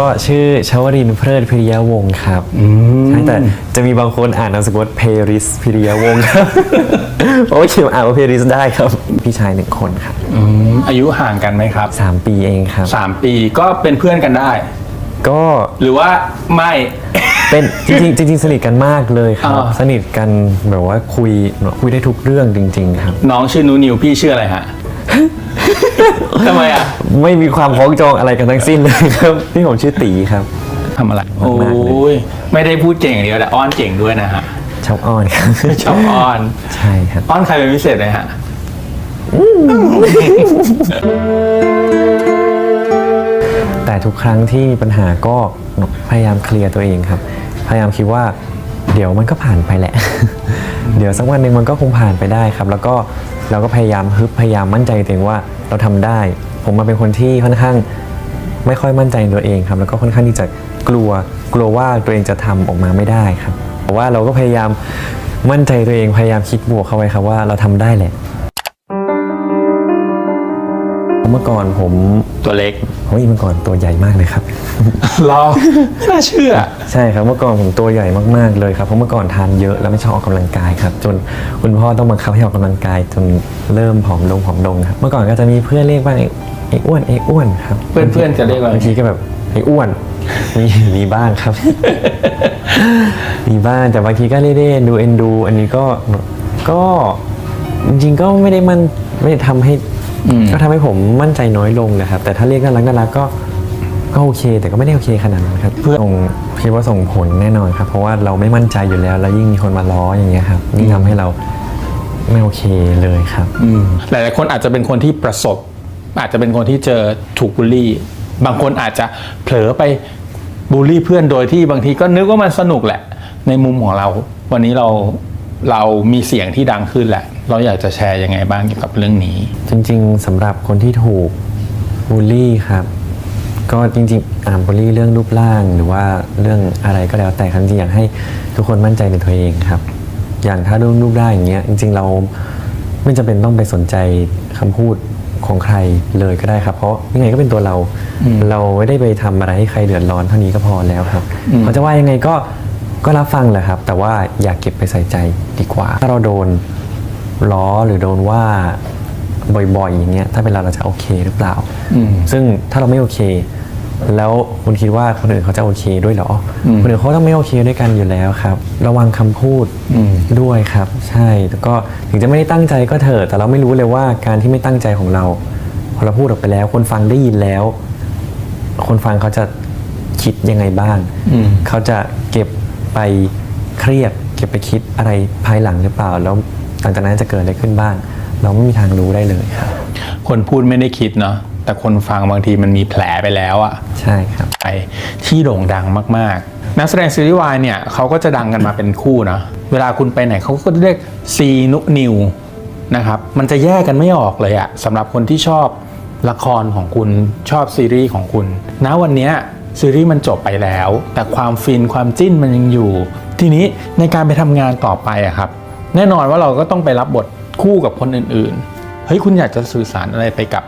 ก็ชื่อชวรินทร์เพลิดพิริยาวงศ์ครับใช่แต่จะมีบางคนอ่านนามสกุลเพริสพิริยาวงศ์ครับโอ้ยเขียนอ่านว่าเพริสได้ครับ พี่ชายหนึ่งคนครับอืมอายุห่างกันไหมครับสามปีเองครับ สามปีก็เป็นเพื่อนกันได้ ก็หรือว่าไม่ เป็นจริงๆจริงๆสนิทกันมากเลยครับ อ่า สนิทกันแบบว่าคุยคุยได้ทุกเรื่องจริง ๆ ครับ น้องชื่อนูนิวพี่ชื่ออะไรฮะ ทำไมอะ ไม่มีความพ้องจองอะไรกันทั้งสิ้นเลยครับพี่ผมชื่อตีครับทำอะไรโอ้มากๆเลยยไม่ได้พูดเก่งอย่างเดียวแต่อ้อนเก่งด้วยนะฮะชอบอ้อนครับชอบอ้อนใช่ครับอ้อนใครเป็นพิเศษไหมฮะแต่ทุกครั้งที่มีปัญหาก็พยายามเคลียร์ตัวเองครับ พยายามคิดว่า เดี๋ยวมันก็ผ่านไปแหละ เดี๋ยวสักวันหนึ่งมันก็คงผ่านไปได้ครับ แล้วก็เราก็พยายามฮึบพยายามมั่นใจตัวเองว่าเราทำได้ ผมมาเป็นคนที่ค่อนข้างไม่ค่อยมั่นใจในตัวเองครับ แล้วก็ค่อนข้างที่จะกลัวกลัวว่าตัวเองจะทำออกมาไม่ได้ครับแต่ว่าเราก็พยายามมั่นใจตัวเองพยายามคิดบวกเข้าไว้ครับว่าเราทำได้แหละ เมื่อก่อนผมตัวเล็กเฮ้ยเมื่อก่อนตัวใหญ่มากเลยครับรอไม่น่าเชื่อ ใช่ครับเมื่อก่อนผมตัวใหญ่มากๆเลยครับเพราะเมื่อก่อนทานเยอะแล้วไม่ชอบออกกำลังกายครับ จนคุณพ่อต้องบังคับให้ออกกำลังกายจนเริ่มผอมลงผอมลงครับเมื่อก่อนก็จะมีเพื่อนเรียกว่าไอ้ไอ้อ้วนไอ้อ้วนครับเพื่อนๆจะเรียกว่า บางทีก็แบบไอ้อ้วนมีมีบ้างครับ มีบ้างแต่บางทีก็เล่นๆดูเอ็นดู อันนี้ก็ก็จริงๆก็ไม่ได้มันไม่ได้ทำให้ อืม ก็ทำให้ผมมั่นใจน้อยลงนะครับ แต่ถ้าเรียกน่ารักน่ารักก็ก็โอเค แต่ก็ไม่ได้โอเคขนาดนั้นครับเพื่อส่งคิดว่าส่งผลแน่นอนครับ เพราะว่าเราไม่มั่นใจอยู่แล้ว แล้วยิ่งมีคนมาล้ออย่างเงี้ยครับยิ่งทำให้เราไม่โอเคเลยครับ อืมหลายๆคนอาจจะเป็นคนที่ประสบ อาจจะเป็นคนที่เจอถูกบูลลี่ บางคนอาจจะเผลอไปบูลลี่เพื่อนโดยที่บางทีก็นึกว่ามันสนุกแหละ ในมุมของเรา วันนี้เรา เรามีเสียงที่ดังขึ้นแหละ เราอยากจะแชร์ยังไงบ้างเกี่ยวกับเรื่องนี้ จริง ๆสำหรับคนที่ถูกบูลลี่ครับ ก็จริงๆอ่านบูลลี่เรื่องรูปร่างหรือว่าเรื่องอะไรก็แล้วแต่ครับจริงๆอยากให้ทุกคนมั่นใจในตัวเองครับ อย่างถ้าเรื่องรูปร่างอย่างเงี้ยจริง ๆ เราไม่จำเป็นต้องไปสนใจคำพูดของใครเลยก็ได้ครับ เพราะยังไงก็เป็นตัวเรา เราไม่ได้ไปทำอะไรให้ใครเดือดร้อนเท่านี้ก็พอแล้วครับเขาจะว่ายังไงก็ ก็รับฟังแหละครับ แต่ว่าอย่าเก็บไปใส่ใจดีกว่า ถ้าเราโดนล้อหรือโดนว่าบ่อยๆอย่างเงี้ยถ้าเป็นเราเราจะโอเคหรือเปล่า อืม ซึ่งถ้าเราไม่โอเค แล้วคุณคิดว่าคนอื่นเขาจะโอเคด้วยเหรออมคนอื่นเขาต้องไม่โอเคด้วยกันอยู่แล้วครับ ระวังคำพูดอืม ด้วยครับ ใช่แล้วก็ถึงจะไม่ได้ตั้งใจก็เถอะแต่เราไม่รู้เลยว่าการที่ไม่ตั้งใจของเราพอเราพูดออกไปแล้ว คนฟังได้ยินแล้ว คนฟังเขาจะคิดยังไงบ้างอืมเขาจะเก็บ ไปเครียดเก็บไปคิดอะไรภายหลังหรือเปล่า แล้วหลังจากนั้นจะเกิดอะไรขึ้นบ้าง เราไม่มีทางรู้ได้เลยครับ คนพูดไม่ได้คิดเนาะแต่คนฟังบางทีมันมีแผลไปแล้วอะใช่ครับไปที่โด่งดังมากๆ นักแสดงซีรีส์วายเนี่ยเขาก็จะดังกันมาเป็นคู่นะเวลาคุณไปไหนเขาก็จะเรียกซีนุนิวนะครับมันจะแยกกันไม่ออกเลยอะสำหรับคนที่ชอบละครของคุณชอบซีรีส์ของคุณณวันเนี้ย ซีรีส์มันจบไปแล้ว แต่ความฟินความจิ้นมันยังอยู่ ทีนี้ในการไปทำงานต่อไปอะครับ แน่นอนว่าเราก็ต้องไปรับบทคู่กับคนอื่นๆ เฮ้ยคุณอยากจะสื่อสารอะไรไปกับ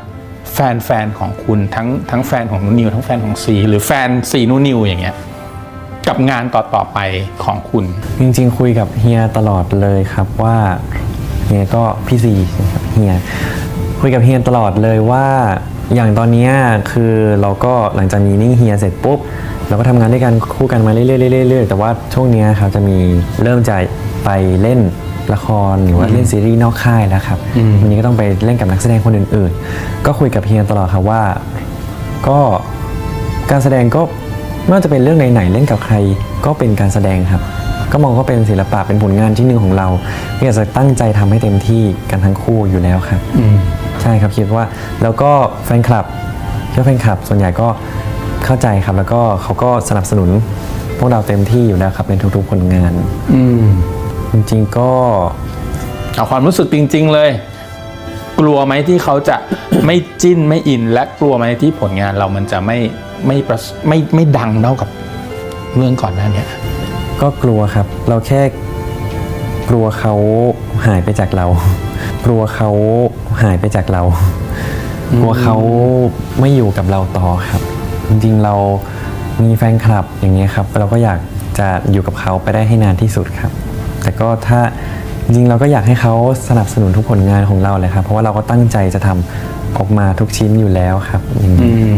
แฟนๆของคุณทั้งทั้งแฟนของนูนิว ทั้งแฟนของซีหรือแฟนซีนูนิวอย่างเงี้ยกับงานต่อๆไปของคุณ จริงๆ คุยกับเฮียตลอดเลยครับว่าเฮียก็พี่ซีนะครับเฮีย คุยกับเฮียตลอดเลยว่า อย่างตอนเนี้ยคือเราก็หลังจากมีนิ่งเฮียเสร็จปุ๊บเราก็ทำงานด้วยกันคู่กันมาเรื่อยๆเรื่อยๆแต่ว่าช่วงเนี้ยครับจะมีเริ่มจะไปเล่นละครหรือว่าเล่นซีรีส์นอกค่ายแล้วครับอืมวันนี้ก็ต้องไปเล่นกับนักแสดงคนอื่นๆ ก็คุยกับเฮียตลอดครับว่า ก็การแสดงก็ไม่ว่าจะเป็นเรื่องไหนๆเล่นกับใครก็เป็นการแสดงครับ ก็มองว่าเป็นศิลปะเป็นผลงานที่หนึ่งของเราที่อยากจะตั้งใจทำให้เต็มที่กันทั้งคู่อยู่แล้วครับอืม ใช่ครับคิดว่าแล้วก็แฟนคลับเชื่อแฟนคลับส่วนใหญ่ก็เข้าใจครับ แล้วก็เขาก็สนับสนุนพวกเราเต็มที่อยู่แล้วครับในทุกๆผลงาน อืมจริงๆก็เอาความรู้สึกจริง ๆ เลย กลัวไหมที่เขาจะไม่จิ้นไม่อิน และกลัวไหมที่ผลงานเรามันจะไม่ไม่ประสไม่ไม่ดังเท่ากับเรื่องก่อนหน้าเนี้ยก็กลัวครับ เราแค่ กลัวเขาหายไปจากเรา กลัวเขาหายไปจากเรา กลัวเขาไม่อยู่กับเราต่อครับ จริงๆเรามีแฟนคลับอย่างเงี้ยครับ เราก็อยากจะอยู่กับเขาไปได้ให้นานที่สุดครับ แต่ก็ถ้าจริงๆเราก็อยากให้เขาสนับสนุนทุกผลงานของเราเลยครับ เพราะว่าเราก็ตั้งใจจะทำออกมาทุกชิ้นอยู่แล้วครับอย่างนี้อืม